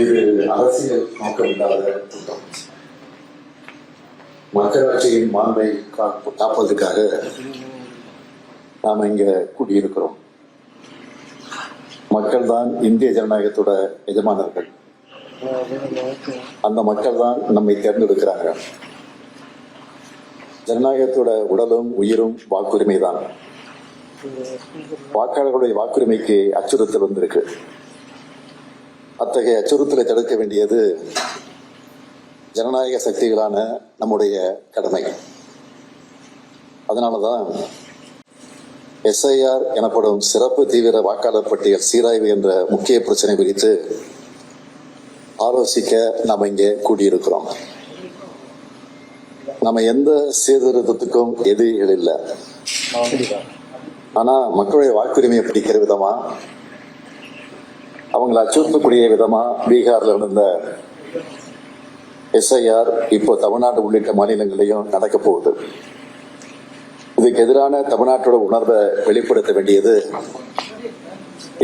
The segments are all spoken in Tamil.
இது அரசியல் நோக்கமில்லாத கூட்டம். மக்களாட்சியின் மாண்பை காப்பு- காப்பதற்காக நாம் இங்க கூடியிருக்கிறோம். மக்கள் தான் இந்திய ஜனநாயகத்தோட எஜமானர்கள். அந்த மக்கள் தான் நம்மை தேர்ந்தெடுக்கிறாங்க ஜனநாயகத்தோட உடலும் உயிரும் வாக்குரிமை தான் வாக்காளர்களுடைய வாக்குரிமைக்கு அச்சுறுத்தல் வந்திருக்கு. அத்தகைய அச்சுறுத்தலை தடுக்க வேண்டியது ஜனநாயக சக்திகளான நம்முடைய கடமை. அதனாலதான் எஸ்ஐஆர் எனப்படும் சிறப்பு தீவிர வாக்காளர் பட்டியல் சீராய்வு என்ற முக்கிய பிரச்சனை குறித்து ஆலோசிக்க நாம் இங்கே கூடியிருக்கிறோம். நம்ம எந்த சீர்திருத்தத்துக்கும் எதிரிகள் இல்லை. ஆனா மக்களுடைய வாக்குரிமையை பிடிக்கிற விதமா அவங்களை அச்சுறுத்தக்கூடிய விதமா பீகார்ல இருந்த எஸ்ஐஆர் இப்போ தமிழ்நாடு உள்ளிட்ட மாநிலங்களையும் நடக்க போகுது. இதுக்கு எதிரான தமிழ்நாட்டோட உணர்வை வெளிப்படுத்த வேண்டியது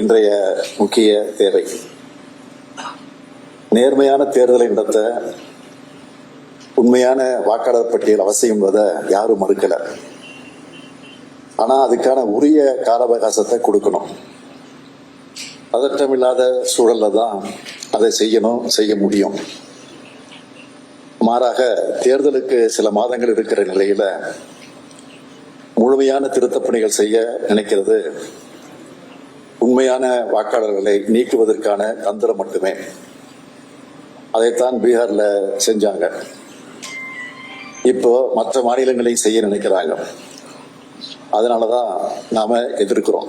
இன்றைய முக்கிய தேவை. நேர்மையான தேர்தலை நடத்த உண்மையான வாக்காளர் பட்டியல் அவசியம் என்பதை யாரும் மறுக்கல. ஆனா அதுக்கான உரிய கால அவகாசத்தை கொடுக்கணும். பதற்றமில்லாத சூழல்ல தான் அதை செய்யணும் செய்ய முடியும். மாறாக தேர்தலுக்கு சில மாதங்கள் இருக்கிற நிலையில முழுமையான திருத்தப் பணிகள் செய்ய நினைக்கிறது. உண்மையான வாக்காளர்களை நீக்குவதற்கான தந்திரம் மட்டுமே. அதைத்தான் பீகார்ல செஞ்சாங்க. இப்போ மற்ற மாநிலங்களையும் செய்ய நினைக்கிறாங்க. அதனாலதான் நாம எதிர்க்கிறோம்.